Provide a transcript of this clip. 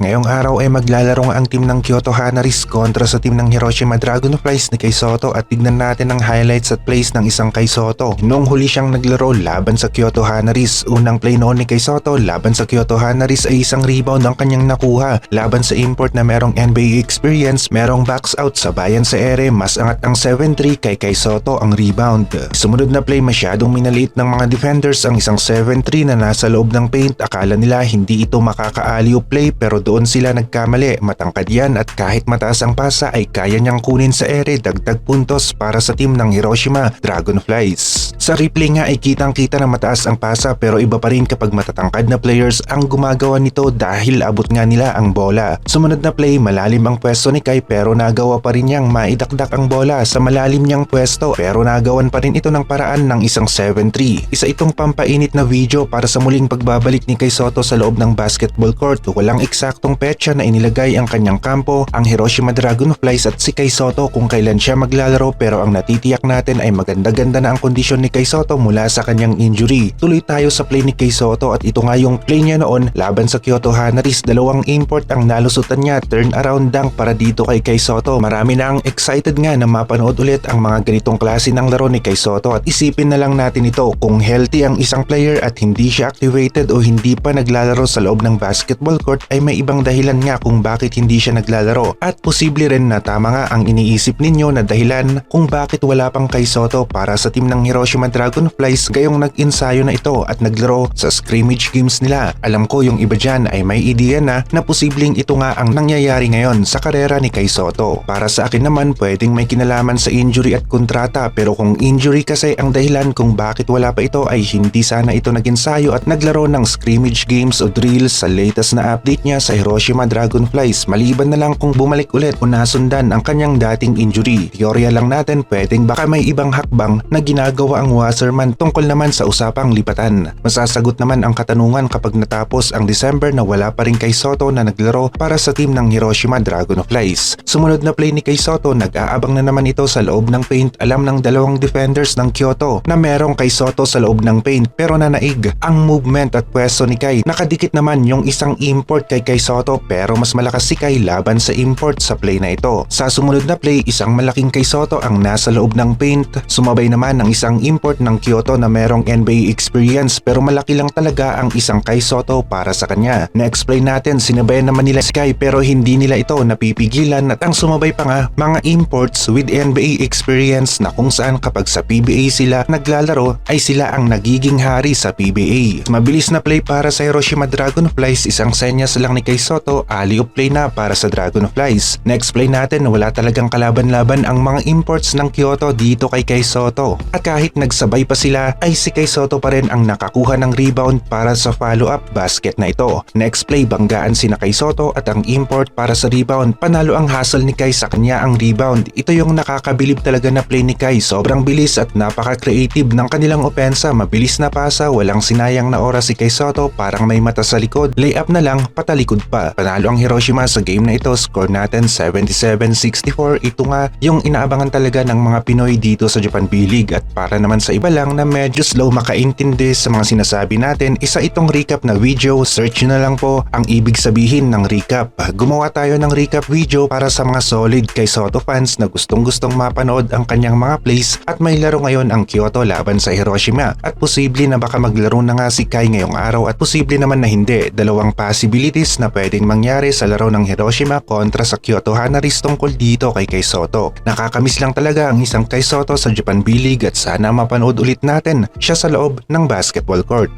Ngayong araw ay maglalaro nga ang team ng Kyoto Hanaris kontra sa team ng Hiroshima Dragonflies ni Kay Soto at tignan natin ang highlights at plays ng isang Kay Soto. Noong huli siyang naglaro laban sa Kyoto Hanaris, unang play noon ni Kay Soto laban sa Kyoto Hanaris ay isang rebound ang kanyang nakuha. Laban sa import na merong NBA experience, merong backs out sa bayan sa ere, mas angat ang 7-3 kay Kay Soto ang rebound. Sumunod na play masyadong minaliit ng mga defenders ang isang 7-3 na nasa loob ng paint. Akala nila hindi ito makaka-alley play pero doon sila nagkamali. Matangkad yan at kahit mataas ang pasa ay kaya niyang kunin sa ere dagdag puntos para sa team ng Hiroshima Dragonflies. Sa replay nga ay kitang kita na mataas ang pasa pero iba pa rin kapag matatangkad na players ang gumagawa nito dahil abot nga nila ang bola. Sumunod na play malalim ang pwesto ni Kai pero nagawa pa rin niyang maidakdak ang bola sa malalim niyang pwesto pero nagawan pa rin ito ng paraan ng isang 7-3. Isa itong pampainit na video para sa muling pagbabalik ni Kai Soto sa loob ng basketball court. Walang eksaktong petsa na inilagay ang kanyang kampo, ang Hiroshima Dragonflies at si Kai Soto kung kailan siya maglalaro pero ang natitiyak natin ay maganda-ganda na ang kondisyon ni Kai Soto mula sa kanyang injury. Tuloy tayo sa play ni Kai Soto at ito nga yung play niya noon laban sa Kyoto Hanaris. Dalawang import ang nalusutan niya, turn around dunk para dito kay Kai Soto. Marami na ang excited nga na mapanood ulit ang mga ganitong klase ng laro ni Kai Soto at isipin na lang natin ito kung healthy ang isang player at hindi siya activated o hindi pa naglalaro sa loob ng basketball court ay may ibang dahilan nga kung bakit hindi siya naglalaro at posible rin na tama nga ang iniisip ninyo na dahilan kung bakit wala pang kay Soto para sa team ng Hiroshima Dragonflies gayong nag-ensayo na ito at naglaro sa scrimmage games nila. Alam ko yung iba dyan ay may ideya na na posibleng ito nga ang nangyayari ngayon sa karera ni Kay Soto. Para sa akin naman pwedeng may kinalaman sa injury at kontrata pero kung injury kasi ang dahilan kung bakit wala pa ito ay hindi sana ito nag-ensayo at naglaro ng scrimmage games o drills sa latest na update niya sa Hiroshima Dragonflies maliban na lang kung bumalik ulit o nasundan ang kanyang dating injury. Teorya lang natin pwedeng baka may ibang hakbang na ginagawa ang Wasserman tungkol naman sa usapang lipatan. Masasagot naman ang katanungan kapag natapos ang December na wala pa rin kay Soto na naglaro para sa team ng Hiroshima Dragonflies. Sumunod na play ni kay Soto nag-aabang na naman ito sa loob ng paint alam ng dalawang defenders ng Kyoto na merong kay Soto sa loob ng paint pero nanaig ang movement at pwesto ni Kai. Nakadikit naman yung isang import kay Kai Soto pero mas malakas si Kai laban sa import sa play na ito. Sa sumunod na play isang malaking kay Soto ang nasa loob ng paint. Sumabay naman ang isang import ng Kyoto na merong NBA experience pero malaki lang talaga ang isang kay Soto para sa kanya. Na-explain natin sinabayan naman nila si Kai pero hindi nila ito napipigilan at ang sumabay pa nga mga imports with NBA experience na kung saan kapag sa PBA sila naglalaro ay sila ang nagiging hari sa PBA. Mabilis na play para sa Hiroshima Dragonflies isang senyas lang ni Kay Soto alley play na para sa Dragonflies. Na-explain natin na wala talagang kalaban-laban ang mga imports ng Kyoto dito kay Kay Soto. At kahit nagsabay pa sila ay si Kay Soto pa rin ang nakakuha ng rebound para sa follow-up basket na ito. Next play banggaan si na Kay Soto at ang import para sa rebound. Panalo ang hustle ni Kai sa kanya ang rebound. Ito yung nakakabilib talaga na play ni Kai. Sobrang bilis at napaka-creative ng kanilang opensa. Mabilis na pasa, walang sinayang na oras si Kai Soto, parang may mata sa likod. Layup na lang, patalikod pa. Panalo ang Hiroshima sa game na ito. Score natin 77-64. Ito nga yung inaabangan talaga ng mga Pinoy dito sa Japan B-League. At para naman sa iba lang na medyo slow makaintindi sa mga sinasabi natin, isa itong recap na video. Search na lang po ang ibig sabihin ng recap. Gumawa tayo ng recap video para sa mga solid kay Soto fans na gustong gustong mapanood ang kanyang mga plays at may laro ngayon ang Kyoto laban sa Hiroshima at posible na baka maglaro na nga si Kai ngayong araw at posible naman na hindi. Dalawang possibilities na pwedeng mangyari sa laro ng Hiroshima kontra sa Kyoto Hanaris tungkol dito kay Kai Soto. Nakakamiss lang talaga ang isang Kai Soto sa Japan B-League at sana mapanood ulit natin siya sa loob ng basketball court.